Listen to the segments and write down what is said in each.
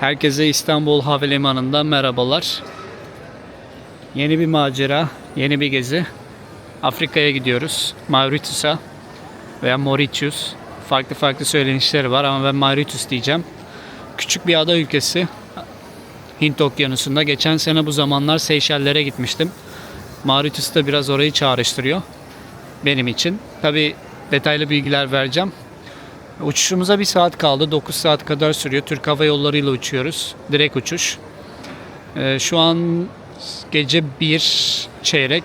Herkese İstanbul Havalimanı'ndan merhabalar. Yeni bir macera, yeni bir gezi. Afrika'ya gidiyoruz. Mauritius'a veya Mauritius. Farklı farklı söylenişleri var ama ben Mauritius diyeceğim. Küçük bir ada ülkesi. Hint Okyanusu'nda. Geçen sene bu zamanlar Seyşeller'e gitmiştim. Mauritius da biraz orayı çağrıştırıyor benim için. Tabi detaylı bilgiler vereceğim. Uçuşumuza bir saat kaldı. 9 saat kadar sürüyor. Türk Hava Yolları ile uçuyoruz. Direkt uçuş. Ee, şu an gece 1 çeyrek.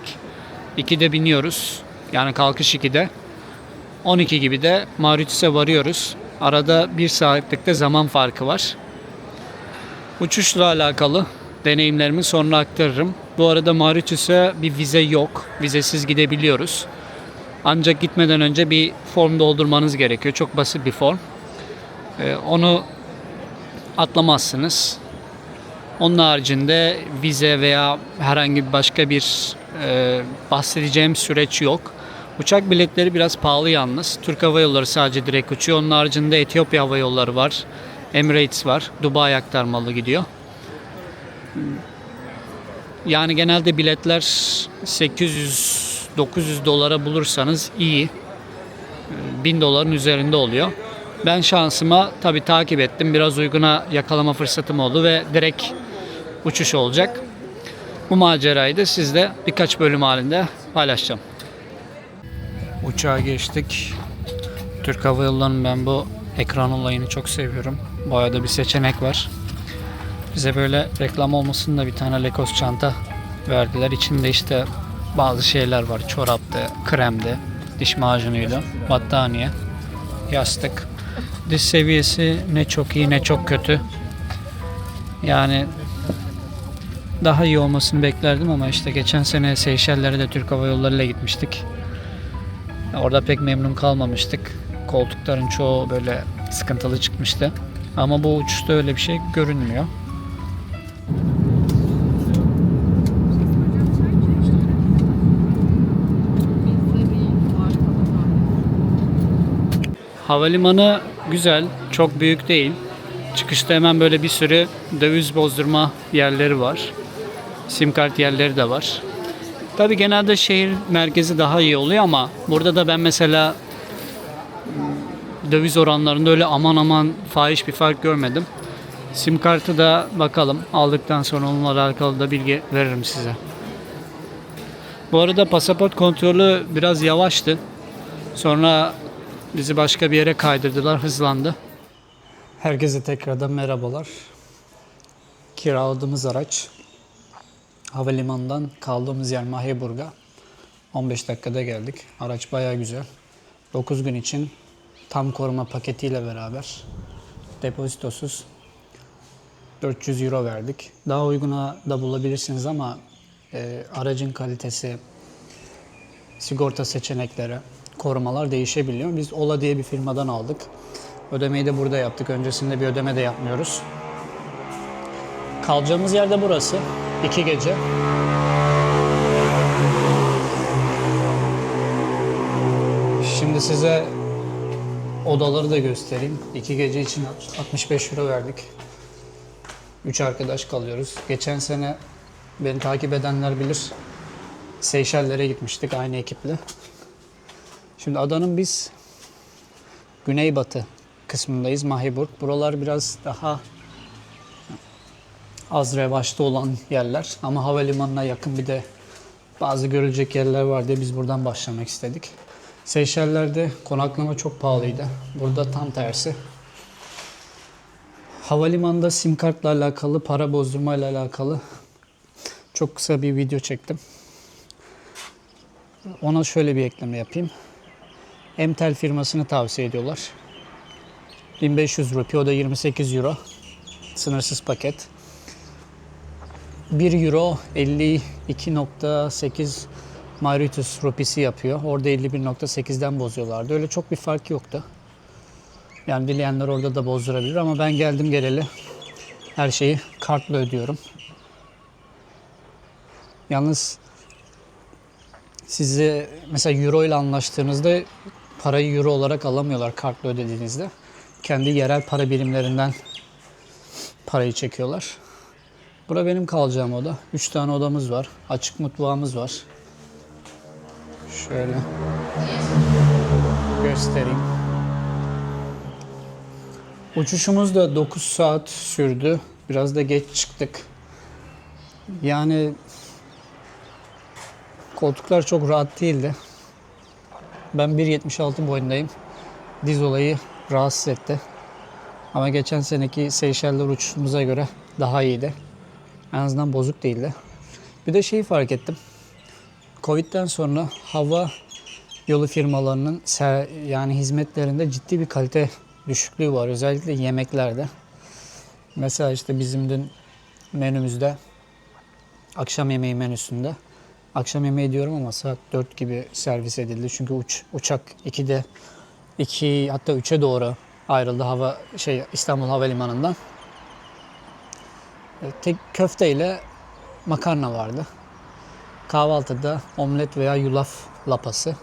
2'de biniyoruz. Yani kalkış 2'de. 12 gibi de Mauritius'a varıyoruz. Arada 1 saatlik de zaman farkı var. Uçuşla alakalı deneyimlerimi sonra aktarırım. Bu arada Mauritius'a bir vize yok. Vizesiz gidebiliyoruz. Ancak gitmeden önce bir form doldurmanız gerekiyor. Çok basit bir form. Ee, onu atlamazsınız. Onun haricinde vize veya herhangi başka bir e, bahsedeceğim süreç yok. Uçak biletleri biraz pahalı yalnız. Türk Hava Yolları sadece direkt uçuyor. Onun haricinde Etiyopya Hava Yolları var. Emirates var. Dubai aktarmalı gidiyor. Yani genelde biletler 800 900 dolara bulursanız iyi. 1000 doların üzerinde oluyor. Ben şansıma tabi takip ettim. Biraz uyguna yakalama fırsatım oldu ve direkt uçuş olacak. Bu macerayı da sizle birkaç bölüm halinde paylaşacağım. Uçağa geçtik. Türk Hava Yolları'nın ben bu ekran olayını çok seviyorum. Bayağı da bir seçenek var. Bize böyle reklam olmasın da bir tane Lekos çanta verdiler. İçinde işte bazı şeyler var. Çoraptı, kremdi, diş macunuydu, battaniye, yastık. Diş seviyesi ne çok iyi ne çok kötü. Yani daha iyi olmasını beklerdim ama işte geçen sene Seyşeller'e de Türk Hava Yolları ile gitmiştik. Orada pek memnun kalmamıştık. Koltukların çoğu böyle sıkıntılı çıkmıştı. Ama bu uçuşta öyle bir şey görünmüyor. Havalimanı güzel, çok büyük değil. Çıkışta hemen böyle bir sürü döviz bozdurma yerleri var. Sim kart yerleri de var. Tabi genelde şehir merkezi daha iyi oluyor ama burada da ben mesela ım, döviz oranlarında öyle aman aman fahiş bir fark görmedim. Sim kartı da bakalım aldıktan sonra onunla alakalı da bilgi veririm size. Bu arada pasaport kontrolü biraz yavaştı. Sonra Bizi başka bir yere kaydırdılar, hızlandı. Herkese tekrardan merhabalar. Kiraladığımız araç havalimanından kaldığımız yer Mahyeburg'a. 15 dakikada geldik. Araç baya güzel. 9 gün için tam koruma paketiyle beraber depozitosuz 400 euro verdik. Daha uyguna da bulabilirsiniz ama e, aracın kalitesi, sigorta seçenekleri, korumalar değişebiliyor. Biz Ola diye bir firmadan aldık. Ödemeyi de burada yaptık. Öncesinde bir ödeme de yapmıyoruz. Kalacağımız yer de burası. İki gece. Şimdi size odaları da göstereyim. İki gece için 65 euro verdik. Üç arkadaş kalıyoruz. Geçen sene beni takip edenler bilir. Seyşeller'e gitmiştik aynı ekiple. Şimdi adanın biz güneybatı kısmındayız Mahiburt. Buralar biraz daha az revaçta olan yerler ama havalimanına yakın bir de bazı görülecek yerler var diye biz buradan başlamak istedik. Seyşeller'de konaklama çok pahalıydı. Burada tam tersi. Havalimanında sim kartla alakalı, para bozdurma ile alakalı çok kısa bir video çektim. Ona şöyle bir ekleme yapayım. Emtel firmasını tavsiye ediyorlar. 1500 rupi o da 28 euro. Sınırsız paket. 1 euro 52.8 Mauritius rupisi yapıyor. Orada 51.8'den bozuyorlardı. Öyle çok bir fark yoktu. Yani dileyenler orada da bozdurabilir ama ben geldim geleli her şeyi kartla ödüyorum. Yalnız size mesela euro ile anlaştığınızda parayı euro olarak alamıyorlar kartla ödediğinizde. Kendi yerel para birimlerinden parayı çekiyorlar. Bura benim kalacağım oda. Üç tane odamız var. Açık mutfağımız var. Şöyle göstereyim. Uçuşumuz da 9 saat sürdü. Biraz da geç çıktık. Yani koltuklar çok rahat değildi. Ben 1.76 boyundayım. Diz olayı rahatsız etti. Ama geçen seneki Seyşeller uçuşumuza göre daha iyiydi. En azından bozuk değildi. Bir de şeyi fark ettim. Covid'den sonra hava yolu firmalarının yani hizmetlerinde ciddi bir kalite düşüklüğü var. Özellikle yemeklerde. Mesela işte bizim dün menümüzde akşam yemeği menüsünde akşam yemeği diyorum ama saat 4 gibi servis edildi. Çünkü uç, uçak 2'de 2 hatta 3'e doğru ayrıldı hava şey İstanbul Havalimanı'ndan. E, Tek köfte ile makarna vardı. Kahvaltıda omlet veya yulaf lapası.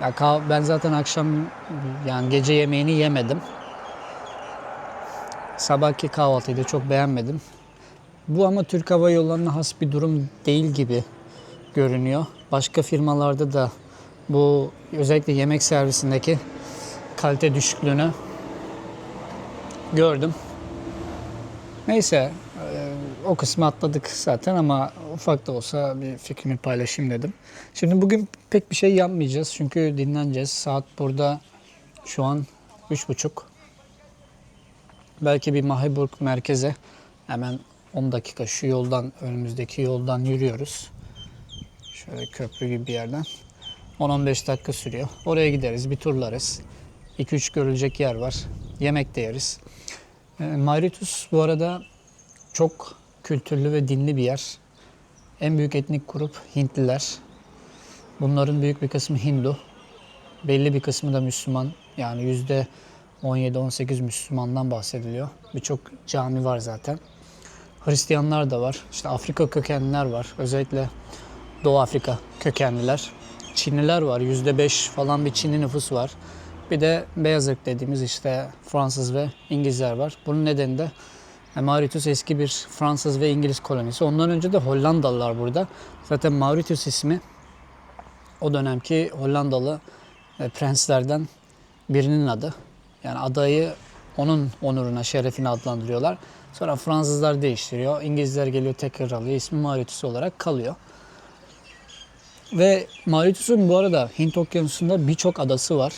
Ya ben zaten akşam yani gece yemeğini yemedim. Sabahki kahvaltıyı da çok beğenmedim. Bu ama Türk Hava Yolları'na has bir durum değil gibi görünüyor. Başka firmalarda da bu özellikle yemek servisindeki kalite düşüklüğünü gördüm. Neyse e, o kısmı atladık zaten ama ufak da olsa bir fikrimi paylaşayım dedim. Şimdi bugün pek bir şey yapmayacağız çünkü dinleneceğiz. Saat burada şu an üç buçuk. Belki bir Mahiburg merkeze hemen 10 dakika şu yoldan önümüzdeki yoldan yürüyoruz. Şöyle köprü gibi bir yerden. 10-15 dakika sürüyor. Oraya gideriz, bir turlarız. 2-3 görülecek yer var. Yemek de yeriz. E, Mauritius bu arada çok kültürlü ve dinli bir yer. En büyük etnik grup Hintliler. Bunların büyük bir kısmı Hindu. Belli bir kısmı da Müslüman. Yani yüzde 17-18 Müslümandan bahsediliyor. Birçok cami var zaten. Hristiyanlar da var. İşte Afrika kökenliler var. Özellikle Doğu Afrika kökenliler. Çinliler var. Yüzde beş falan bir Çinli nüfus var. Bir de beyaz ırk dediğimiz işte Fransız ve İngilizler var. Bunun nedeni de e, Mauritius eski bir Fransız ve İngiliz kolonisi. Ondan önce de Hollandalılar burada. Zaten Mauritius ismi o dönemki Hollandalı e, prenslerden birinin adı. Yani adayı onun onuruna, şerefine adlandırıyorlar. Sonra Fransızlar değiştiriyor. İngilizler geliyor tekrar alıyor. İsmi Mauritius olarak kalıyor. Ve Mauritius'un bu arada Hint Okyanusu'nda birçok adası var.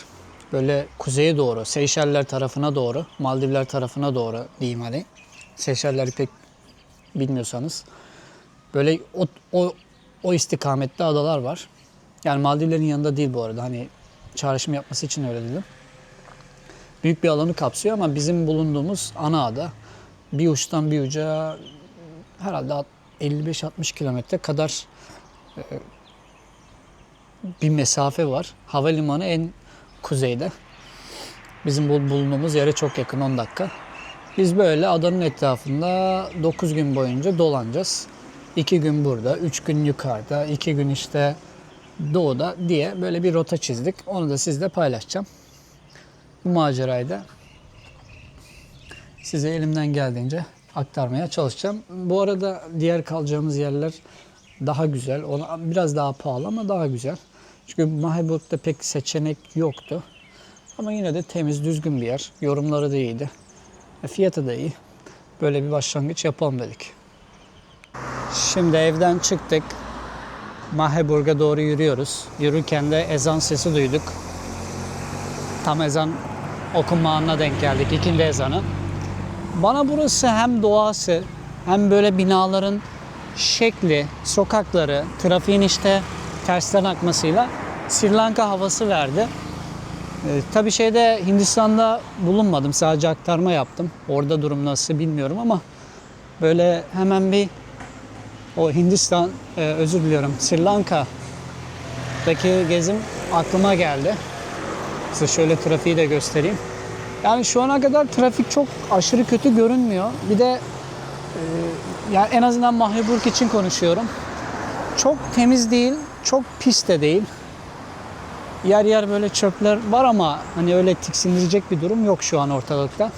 Böyle kuzeye doğru, Seyşeller tarafına doğru, Maldivler tarafına doğru diyeyim hani. Seyşeller'i pek bilmiyorsanız. Böyle o, o, o istikamette adalar var. Yani Maldivlerin yanında değil bu arada. Hani çağrışım yapması için öyle dedim. Büyük bir alanı kapsıyor ama bizim bulunduğumuz ana ada bir uçtan bir uca herhalde 55-60 kilometre kadar e, bir mesafe var. Havalimanı en kuzeyde. Bizim bu- bulunduğumuz yere çok yakın 10 dakika. Biz böyle adanın etrafında 9 gün boyunca dolanacağız. 2 gün burada, 3 gün yukarıda, 2 gün işte doğuda diye böyle bir rota çizdik. Onu da sizle paylaşacağım. Bu macerayı da size elimden geldiğince aktarmaya çalışacağım. Bu arada diğer kalacağımız yerler daha güzel. Ona biraz daha pahalı ama daha güzel. Çünkü Mahiburg'da pek seçenek yoktu. Ama yine de temiz, düzgün bir yer. Yorumları da iyiydi. E, Fiyatı da iyi. Böyle bir başlangıç yapalım dedik. Şimdi evden çıktık. Mahiburg'a doğru yürüyoruz. Yürürken de ezan sesi duyduk. Tam ezan okunma anına denk geldik. İkindi ezanı. Bana burası hem doğası hem böyle binaların şekli, sokakları, trafiğin işte tersten akmasıyla Sri Lanka havası verdi. Ee, tabii şeyde Hindistan'da bulunmadım. Sadece aktarma yaptım. Orada durum nasıl bilmiyorum ama böyle hemen bir o Hindistan, e, özür diliyorum, Sri Lanka'daki gezim aklıma geldi. Size şöyle trafiği de göstereyim. Yani şu ana kadar trafik çok aşırı kötü görünmüyor. Bir de e, yani en azından Mahriburg için konuşuyorum. Çok temiz değil, çok pis de değil. Yer yer böyle çöpler var ama hani öyle tiksindirecek bir durum yok şu an ortalıkta.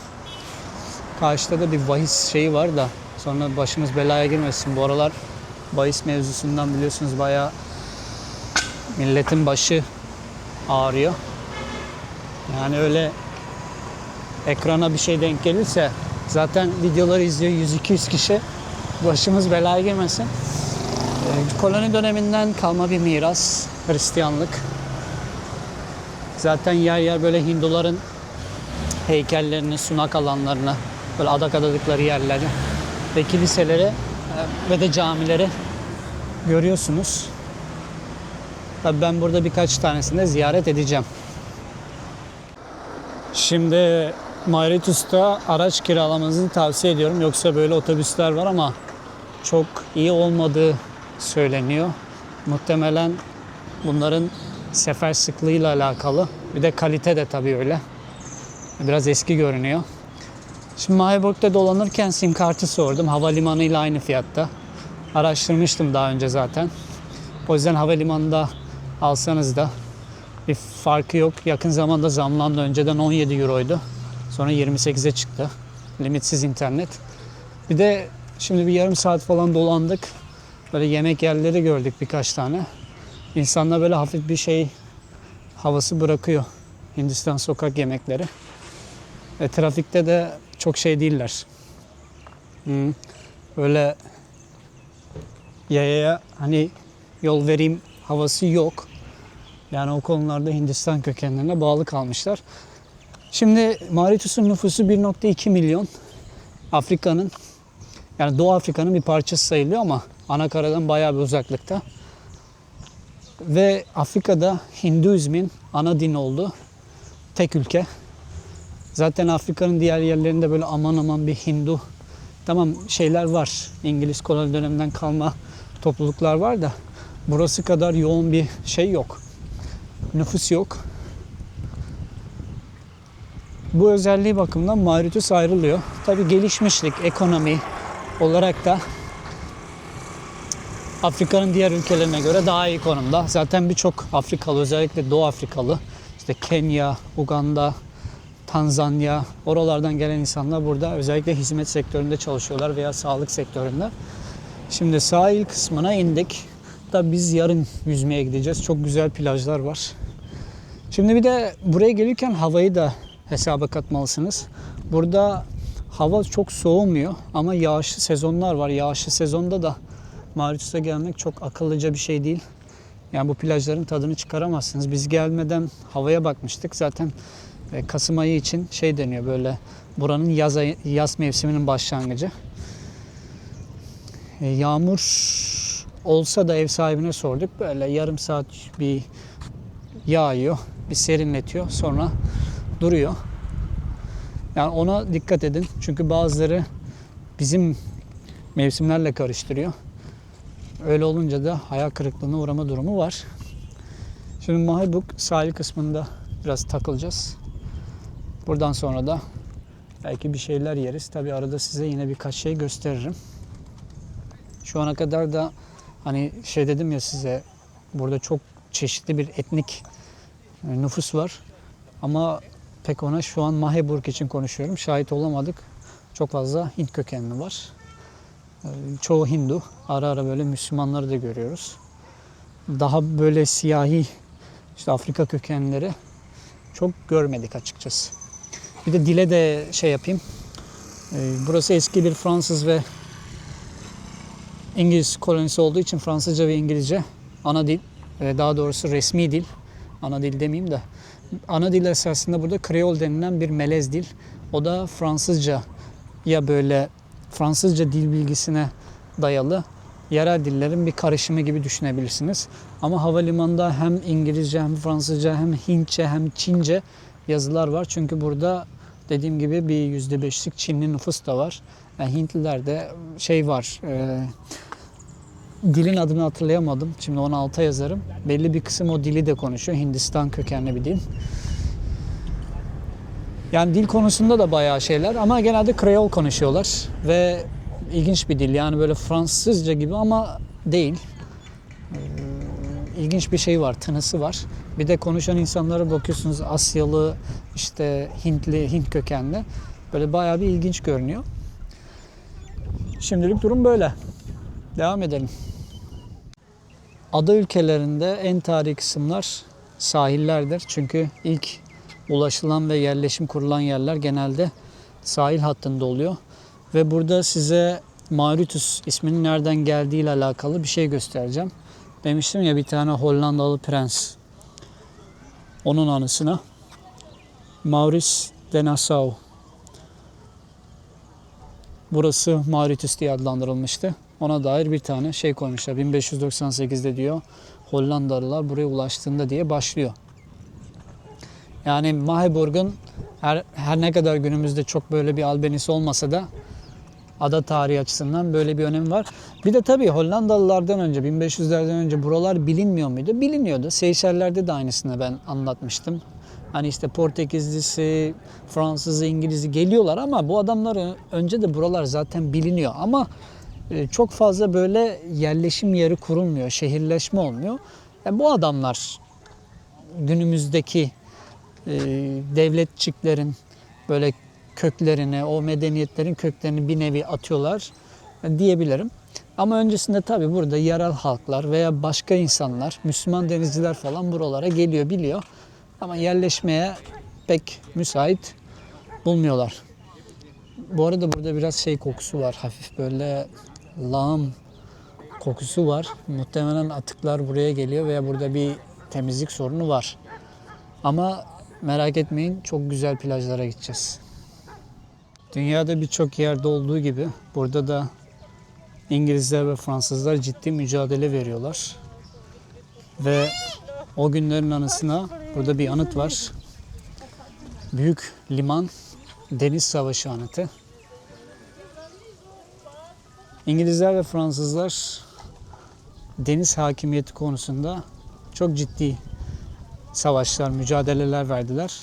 karşıda da bir bahis şeyi var da sonra başımız belaya girmesin. Bu aralar bahis mevzusundan biliyorsunuz bayağı milletin başı ağrıyor. Yani öyle ekrana bir şey denk gelirse zaten videoları izliyor 100-200 kişi. Başımız belaya girmesin. Koloni döneminden kalma bir miras Hristiyanlık. Zaten yer yer böyle Hinduların heykellerini, sunak alanlarını, böyle adak adadıkları yerleri ve kiliseleri e, ve de camileri görüyorsunuz. Tabii ben burada birkaç tanesini ziyaret edeceğim. Şimdi Mauritius'ta araç kiralamanızı tavsiye ediyorum. Yoksa böyle otobüsler var ama çok iyi olmadığı söyleniyor. Muhtemelen bunların sefer sıklığıyla alakalı. Bir de kalite de tabii öyle. Biraz eski görünüyor. Şimdi Mahiburg'da dolanırken sim kartı sordum. Havalimanı ile aynı fiyatta. Araştırmıştım daha önce zaten. O yüzden havalimanında alsanız da bir farkı yok. Yakın zamanda zamlandı. Önceden 17 euroydu. Sonra 28'e çıktı. Limitsiz internet. Bir de şimdi bir yarım saat falan dolandık. Böyle yemek yerleri gördük birkaç tane. İnsanlar böyle hafif bir şey havası bırakıyor. Hindistan sokak yemekleri. Ve trafikte de çok şey değiller. Hmm. Böyle yayaya hani yol vereyim havası yok. Yani o konularda Hindistan kökenlerine bağlı kalmışlar. Şimdi Mauritius'un nüfusu 1.2 milyon. Afrika'nın yani Doğu Afrika'nın bir parçası sayılıyor ama ana karadan bayağı bir uzaklıkta. Ve Afrika'da Hinduizmin ana din olduğu tek ülke. Zaten Afrika'nın diğer yerlerinde böyle aman aman bir Hindu tamam şeyler var. İngiliz koloni döneminden kalma topluluklar var da burası kadar yoğun bir şey yok. Nüfus yok. Bu özelliği bakımından Mauritius ayrılıyor. Tabi gelişmişlik, ekonomi olarak da Afrika'nın diğer ülkelerine göre daha iyi konumda. Zaten birçok Afrikalı özellikle Doğu Afrikalı işte Kenya, Uganda, Tanzanya oralardan gelen insanlar burada özellikle hizmet sektöründe çalışıyorlar veya sağlık sektöründe. Şimdi sahil kısmına indik. Da biz yarın yüzmeye gideceğiz. Çok güzel plajlar var. Şimdi bir de buraya gelirken havayı da hesaba katmalısınız. Burada hava çok soğumuyor ama yağışlı sezonlar var. Yağışlı sezonda da Mauritius'a gelmek çok akıllıca bir şey değil. Yani bu plajların tadını çıkaramazsınız. Biz gelmeden havaya bakmıştık. Zaten e, Kasım ayı için şey deniyor böyle buranın yaz, ayı- yaz mevsiminin başlangıcı. E, Yağmur olsa da ev sahibine sorduk. Böyle yarım saat bir yağıyor, bir serinletiyor. Sonra duruyor. Yani ona dikkat edin. Çünkü bazıları bizim mevsimlerle karıştırıyor. Öyle olunca da hayal kırıklığına uğrama durumu var. Şimdi Mahibuk sahil kısmında biraz takılacağız. Buradan sonra da belki bir şeyler yeriz. Tabi arada size yine birkaç şey gösteririm. Şu ana kadar da hani şey dedim ya size burada çok çeşitli bir etnik e, nüfus var. Ama pek ona şu an Maheburg için konuşuyorum. Şahit olamadık. Çok fazla Hint kökenli var. E, Çoğu Hindu. Ara ara böyle Müslümanları da görüyoruz. Daha böyle siyahi işte Afrika kökenleri çok görmedik açıkçası. Bir de dile de şey yapayım. E, Burası eski bir Fransız ve İngiliz kolonisi olduğu için Fransızca ve İngilizce ana dil. Daha doğrusu resmi dil. Ana dil demeyeyim de. Ana dil esasında burada Kreol denilen bir melez dil. O da Fransızca ya böyle Fransızca dil bilgisine dayalı yerel dillerin bir karışımı gibi düşünebilirsiniz. Ama havalimanında hem İngilizce hem Fransızca hem Hintçe hem Çince yazılar var. Çünkü burada dediğim gibi bir yüzde beşlik Çinli nüfus da var. Yani Hintlilerde şey var. e, dilin adını hatırlayamadım. Şimdi onu alta yazarım. Belli bir kısım o dili de konuşuyor. Hindistan kökenli bir dil. Yani dil konusunda da bayağı şeyler ama genelde Kreol konuşuyorlar ve ilginç bir dil. Yani böyle Fransızca gibi ama değil. Ee, İlginç bir şey var, tınısı var. Bir de konuşan insanlara bakıyorsunuz Asyalı, işte Hintli, Hint kökenli. Böyle bayağı bir ilginç görünüyor. Şimdilik durum böyle. Devam edelim. Ada ülkelerinde en tarihi kısımlar sahillerdir. Çünkü ilk ulaşılan ve yerleşim kurulan yerler genelde sahil hattında oluyor. Ve burada size Mauritius isminin nereden geldiği ile alakalı bir şey göstereceğim. Demiştim ya bir tane Hollandalı prens. Onun anısına Maurice de Nassau. Burası Mauritius diye adlandırılmıştı. Ona dair bir tane şey koymuşlar. 1598'de diyor Hollandalılar buraya ulaştığında diye başlıyor. Yani Maheburg'un her, her ne kadar günümüzde çok böyle bir albenisi olmasa da ada tarihi açısından böyle bir önemi var. Bir de tabii Hollandalılardan önce 1500'lerden önce buralar bilinmiyor muydu? Biliniyordu. Seyşeller'de de aynısını ben anlatmıştım. Hani işte Portekizlisi, Fransızı, İngiliz'i geliyorlar ama bu adamlar önce de buralar zaten biliniyor. Ama e, çok fazla böyle yerleşim yeri kurulmuyor, şehirleşme olmuyor. Yani bu adamlar günümüzdeki e, devletçiklerin böyle köklerini, o medeniyetlerin köklerini bir nevi atıyorlar diyebilirim. Ama öncesinde tabii burada yerel halklar veya başka insanlar, Müslüman denizciler falan buralara geliyor, biliyor. Ama yerleşmeye pek müsait bulmuyorlar. Bu arada burada biraz şey kokusu var. Hafif böyle lağım kokusu var. Muhtemelen atıklar buraya geliyor veya burada bir temizlik sorunu var. Ama merak etmeyin çok güzel plajlara gideceğiz. Dünyada birçok yerde olduğu gibi burada da İngilizler ve Fransızlar ciddi mücadele veriyorlar. Ve o günlerin anısına burada bir anıt var. Büyük Liman Deniz Savaşı anıtı. İngilizler ve Fransızlar deniz hakimiyeti konusunda çok ciddi savaşlar, mücadeleler verdiler.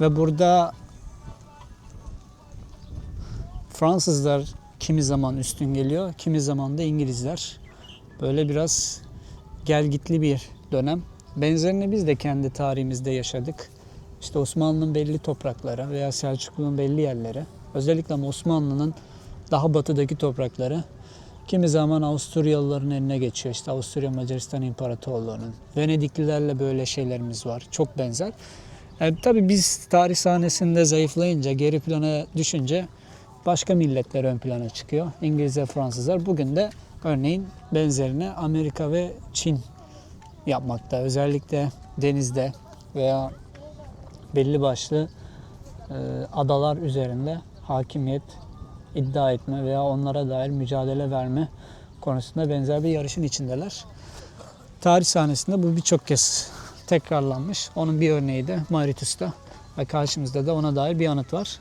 Ve burada Fransızlar kimi zaman üstün geliyor, kimi zaman da İngilizler. Böyle biraz gelgitli bir dönem. Benzerini biz de kendi tarihimizde yaşadık. İşte Osmanlı'nın belli toprakları veya Selçuklu'nun belli yerleri, özellikle Osmanlı'nın daha batıdaki toprakları kimi zaman Avusturyalıların eline geçiyor. İşte Avusturya Macaristan İmparatorluğu'nun. Venediklilerle böyle şeylerimiz var. Çok benzer. Yani tabii biz tarih sahnesinde zayıflayınca, geri plana düşünce başka milletler ön plana çıkıyor. İngilizler, Fransızlar. Bugün de örneğin benzerini Amerika ve Çin yapmakta. Özellikle denizde veya belli başlı e, adalar üzerinde hakimiyet iddia etme veya onlara dair mücadele verme konusunda benzer bir yarışın içindeler. Tarih sahnesinde bu birçok kez tekrarlanmış. Onun bir örneği de Mauritius'ta ve karşımızda da ona dair bir anıt var.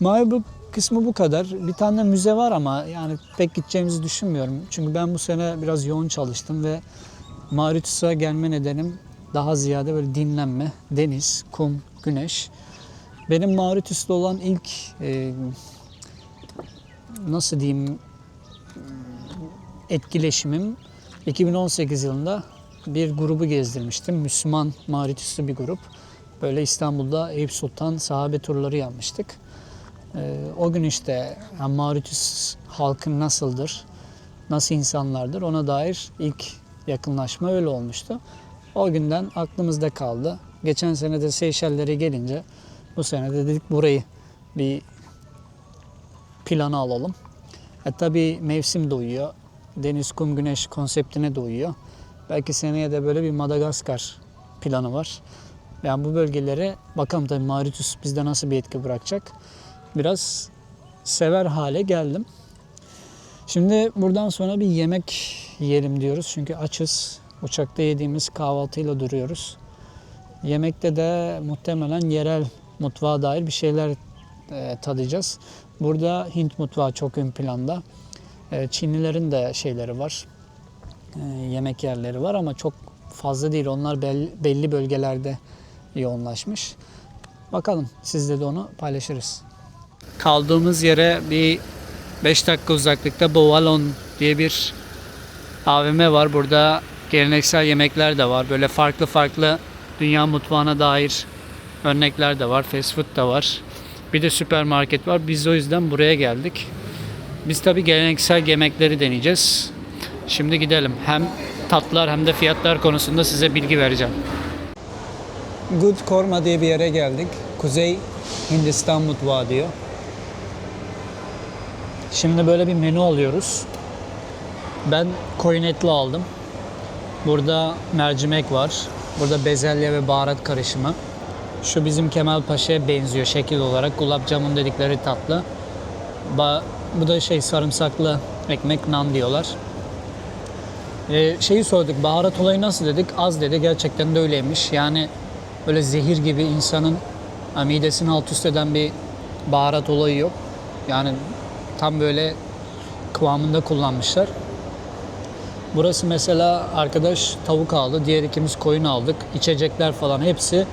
Mauritius kısmı bu kadar. Bir tane müze var ama yani pek gideceğimizi düşünmüyorum. Çünkü ben bu sene biraz yoğun çalıştım ve Mauritius'a gelme nedenim daha ziyade böyle dinlenme, deniz, kum, güneş. Benim Mauritius'ta olan ilk e, nasıl diyeyim etkileşimim 2018 yılında bir grubu gezdirmiştim. Müslüman Mauritius'lu bir grup. Böyle İstanbul'da Eyüp Sultan sahabe turları yapmıştık. Ee, o gün işte yani Mauritius halkı nasıldır, nasıl insanlardır ona dair ilk yakınlaşma öyle olmuştu. O günden aklımızda kaldı. Geçen sene de Seyşeller'e gelince bu sene de dedik burayı bir plana alalım. E tabi mevsim de uyuyor. Deniz, kum, güneş konseptine de uyuyor. Belki seneye de böyle bir Madagaskar planı var. Yani bu bölgelere bakalım tabii Mauritius bizde nasıl bir etki bırakacak. Biraz sever hale geldim. Şimdi buradan sonra bir yemek yiyelim diyoruz. Çünkü açız. Uçakta yediğimiz kahvaltıyla duruyoruz. Yemekte de muhtemelen yerel mutfağa dair bir şeyler e, tadacağız. Burada Hint mutfağı çok ön planda. E, Çinlilerin de şeyleri var. E, yemek yerleri var ama çok fazla değil. Onlar belli, belli bölgelerde yoğunlaşmış. Bakalım sizle de onu paylaşırız. Kaldığımız yere bir 5 dakika uzaklıkta Bovalon diye bir AVM var. Burada geleneksel yemekler de var. Böyle farklı farklı dünya mutfağına dair örnekler de var. Fast food da var. Bir de süpermarket var. Biz o yüzden buraya geldik. Biz tabi geleneksel yemekleri deneyeceğiz. Şimdi gidelim. Hem tatlar hem de fiyatlar konusunda size bilgi vereceğim. Good Korma diye bir yere geldik. Kuzey Hindistan mutfağı diyor. Şimdi böyle bir menü alıyoruz. Ben koyun etli aldım. Burada mercimek var. Burada bezelye ve baharat karışımı. Şu bizim Kemal Paşa'ya benziyor şekil olarak. Gulab jamun dedikleri tatlı. Ba- bu da şey sarımsaklı ekmek nan diyorlar. Ee, şeyi sorduk baharat olayı nasıl dedik az dedi gerçekten de öyleymiş yani böyle zehir gibi insanın midesini alt üst eden bir baharat olayı yok yani tam böyle kıvamında kullanmışlar. Burası mesela arkadaş tavuk aldı diğer ikimiz koyun aldık içecekler falan hepsi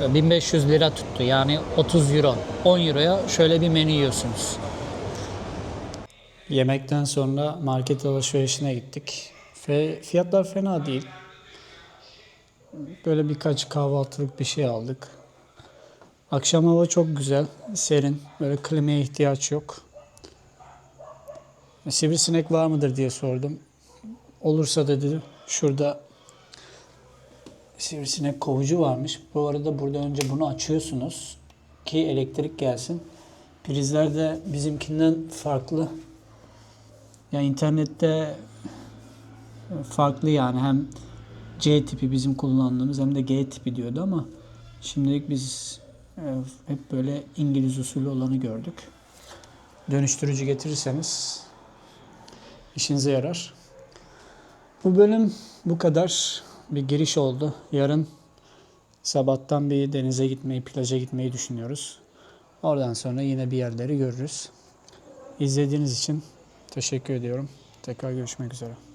1500 lira tuttu yani 30 euro 10 euroya şöyle bir menü yiyorsunuz. Yemekten sonra market alışverişine gittik. Ve fiyatlar fena değil. Böyle birkaç kahvaltılık bir şey aldık. Akşam hava çok güzel, serin. Böyle klimaya ihtiyaç yok. Sivrisinek var mıdır diye sordum. Olursa dedi şurada sivrisinek kovucu varmış. Bu arada burada önce bunu açıyorsunuz ki elektrik gelsin. Prizler de bizimkinden farklı. Ya internette farklı yani hem C tipi bizim kullandığımız hem de G tipi diyordu ama şimdilik biz e, hep böyle İngiliz usulü olanı gördük. Dönüştürücü getirirseniz işinize yarar. Bu bölüm bu kadar bir giriş oldu. Yarın sabahtan bir denize gitmeyi, plaja gitmeyi düşünüyoruz. Oradan sonra yine bir yerleri görürüz. İzlediğiniz için teşekkür ediyorum. Tekrar görüşmek üzere.